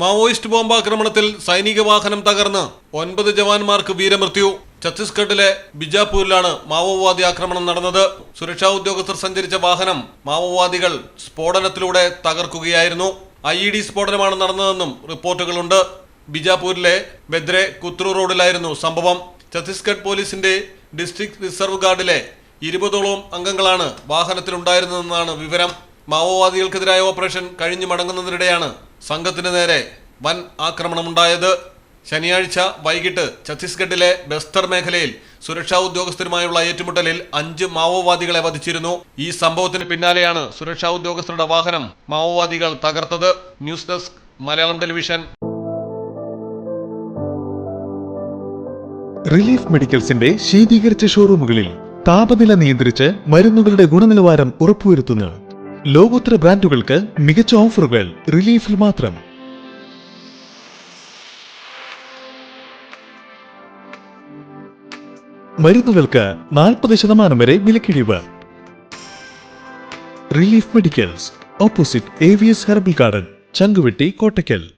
Maoist ബോംബാക്രമണത്തിൽ സൈനിക വാഹനം തകർന്ന് ഒൻപത് ജവാന്മാർക്ക് വീരമൃത്യു. ഛത്തീസ്ഗഡിലെ ബിജാപൂരിലാണ് മാവോവാദി ആക്രമണം നടന്നത്. സുരക്ഷാ ഉദ്യോഗസ്ഥർ സഞ്ചരിച്ച വാഹനം മാവോവാദികൾ സ്ഫോടനത്തിലൂടെ തകർക്കുകയായിരുന്നു. ഐ ഇ ഡി സ്ഫോടനമാണ് നടന്നതെന്നും റിപ്പോർട്ടുകളുണ്ട്. ബിജാപൂരിലെ ബെദ്രെ കുത്രു റോഡിലായിരുന്നു സംഭവം. ഛത്തീസ്ഗഡ് പോലീസിന്റെ ഡിസ്ട്രിക്ട് റിസർവ് ഗാർഡിലെ ഇരുപതോളം അംഗങ്ങളാണ് വാഹനത്തിലുണ്ടായിരുന്നതെന്നാണ് വിവരം. മാവോവാദികൾക്കെതിരായ ഓപ്പറേഷൻ കഴിഞ്ഞു മടങ്ങുന്നതിനിടെയാണ് സംഘത്തിന് നേരെ വൻ ആക്രമണമുണ്ടായത്. ശനിയാഴ്ച വൈകിട്ട് ഛത്തീസ്ഗഡിലെ ബസ്തർ മേഖലയിൽ സുരക്ഷാ ഉദ്യോഗസ്ഥരുമായുള്ള ഏറ്റുമുട്ടലിൽ അഞ്ച് മാവോവാദികളെ വധിച്ചിരുന്നു. ഈ സംഭവത്തിന് പിന്നാലെയാണ് സുരക്ഷാ ഉദ്യോഗസ്ഥരുടെ വാഹനം മാവോവാദികൾ തകർത്തത്. News desk Malayalam television. Relief മെഡിക്കൽസിന്റെ ശീതീകരിച്ച ഷോറൂമുകളിൽ താപനില നിയന്ത്രിച്ച് മരുന്നുകളുടെ ഗുണനിലവാരം ഉറപ്പുവരുത്തുന്നു. ലോകോത്തര ബ്രാൻഡുകൾക്ക് മികച്ച ഓഫറുകൾ റിലീഫിൽ മാത്രം. മരുന്നുകൾക്ക് നാൽപ്പത് ശതമാനം വരെ വിലക്കിഴിവ്. റിലീഫ് മെഡിക്കൽസ് ഓപ്പോസിറ്റ് ഏവിയസ് ഹെർബൽ ഗാർഡൻ ചങ്കുവെട്ടി കോട്ടയ്ക്കൽ.